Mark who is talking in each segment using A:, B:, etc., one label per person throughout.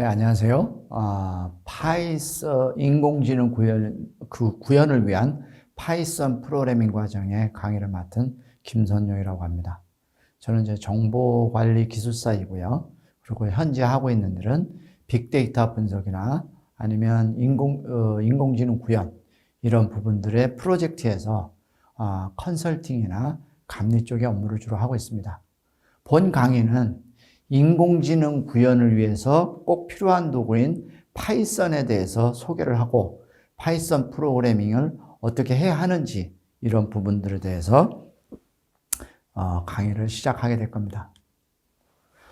A: 네, 안녕하세요. 아, 파이썬 인공지능 구현, 그 구현을 위한 파이썬 프로그래밍 과정의 강의를 맡은 김선용이라고 합니다. 저는 이제 정보관리 기술사이고요. 그리고 현재 하고 있는 일은 빅데이터 분석이나 아니면 인공, 어, 인공지능 구현 이런 부분들의 프로젝트에서 아, 컨설팅이나 감리 쪽의 업무를 주로 하고 있습니다. 본 강의는 인공지능 구현을 위해서 꼭 필요한 도구인 파이썬에 대해서 소개를 하고 파이썬 프로그래밍을 어떻게 해야 하는지 이런 부분들에 대해서 어, 강의를 시작하게 될 겁니다.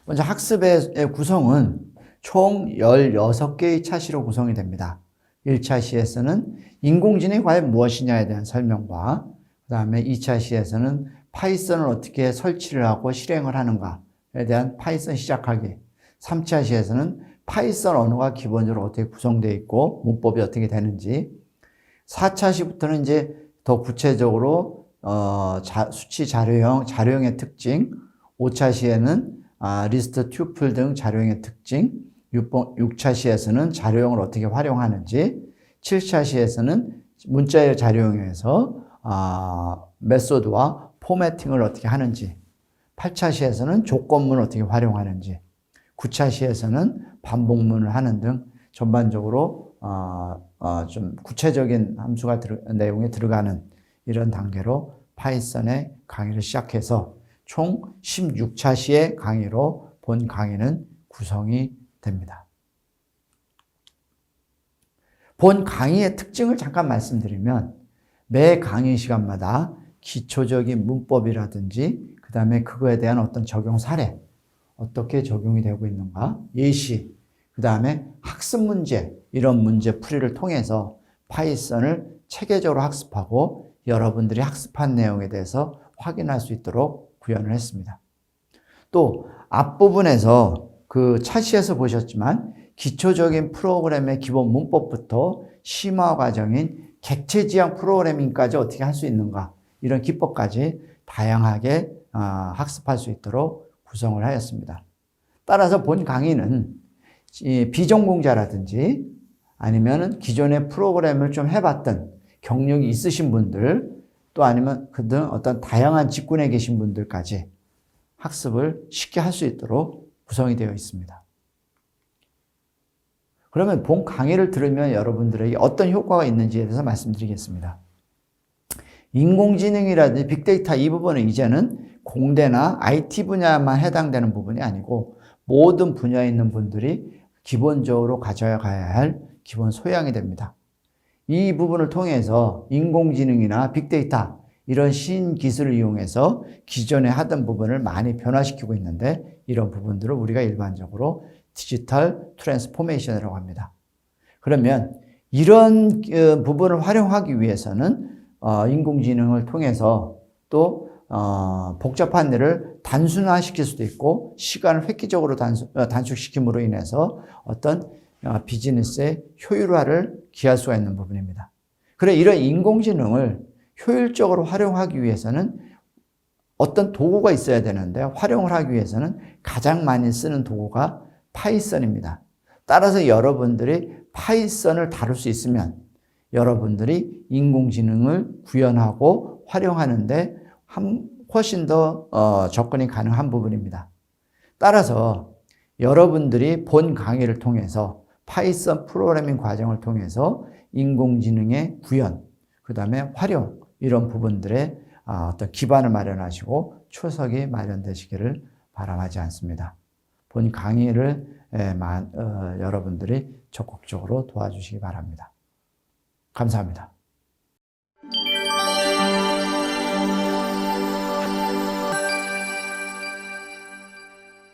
A: 먼저 학습의 구성은 총 16개의 차시로 구성이 됩니다. 1차 시에서는 인공지능이 과연 무엇이냐에 대한 설명과 그 다음에 2차 시에서는 파이썬을 어떻게 설치를 하고 실행을 하는가에 대한 파이썬 시작하기. 3차 시에서는 파이썬 언어가 기본적으로 어떻게 구성되어 있고 문법이 어떻게 되는지. 4차 시부터는 이제 더 구체적으로 어, 자, 수치 자료형, 자료형의 특징. 5차 시에는 아, 리스트 튜플 등 자료형의 특징. 6차 시에서는 자료형을 어떻게 활용하는지. 7차 시에서는 문자의 자료형에서 아, 메소드와 포매팅을 어떻게 하는지 8차 시에서는 조건문을 어떻게 활용하는지 9차 시에서는 반복문을 하는 등 전반적으로 어, 어, 좀 구체적인 함수가 들, 내용에 들어가는 이런 단계로 파이썬의 강의를 시작해서 총 16차 시의 강의로 본 강의는 구성이 됩니다. 본 강의의 특징을 잠깐 말씀드리면 매 강의 시간마다 기초적인 문법이라든지 그 다음에 그거에 대한 어떤 적용 사례 어떻게 적용이 되고 있는가? 예시. 그 다음에 학습 문제 이런 문제 풀이를 통해서 파이썬을 체계적으로 학습하고 여러분들이 학습한 내용에 대해서 확인할 수 있도록 구현을 했습니다. 또 앞부분에서 그 차시에서 보셨지만 기초적인 프로그램의 기본 문법부터 심화 과정인 객체 지향 프로그래밍까지 어떻게 할 수 있는가? 이런 기법까지 다양하게 아, 학습할 수 있도록 구성을 하였습니다. 따라서 본 강의는 비전공자라든지 아니면 기존의 프로그램을 좀 해봤던 경력이 있으신 분들 또 아니면 그등 어떤 다양한 직군에 계신 분들까지 학습을 쉽게 할 수 있도록 구성이 되어 있습니다. 그러면 본 강의를 들으면 여러분들에게 어떤 효과가 있는지에 대해서 말씀드리겠습니다. 인공지능이라든지 빅데이터 이 부분은 이제는 공대나 IT 분야만 해당되는 부분이 아니고 모든 분야에 있는 분들이 기본적으로 가져야 할 기본 소양이 됩니다. 이 부분을 통해서 인공지능이나 빅데이터 이런 신기술을 이용해서 기존에 하던 부분을 많이 변화시키고 있는데 이런 부분들을 우리가 일반적으로 디지털 트랜스포메이션이라고 합니다. 그러면 이런 어, 부분을 활용하기 위해서는 어, 인공지능을 통해서 또 어, 복잡한 일을 단순화시킬 수도 있고 시간을 획기적으로 단수, 단축시킴으로 인해서 어떤 비즈니스의 효율화를 기할 수가 있는 부분입니다. 그래 이런 인공지능을 효율적으로 활용하기 위해서는 어떤 도구가 있어야 되는데 활용을 하기 위해서는 가장 많이 쓰는 도구가 파이썬입니다. 따라서 여러분들이 파이썬을 다룰 수 있으면 여러분들이 인공지능을 구현하고 활용하는데 훨씬 더 어, 접근이 가능한 부분입니다. 따라서 여러분들이 본 강의를 통해서 파이썬 프로그래밍 과정을 통해서 인공지능의 구현, 그 다음에 활용, 이런 부분들의 아, 어떤 기반을 마련하시고 초석이 마련되시기를 바람하지 않습니다. 본 강의를 어, 여러분들이 적극적으로 도와주시기 바랍니다. 감사합니다.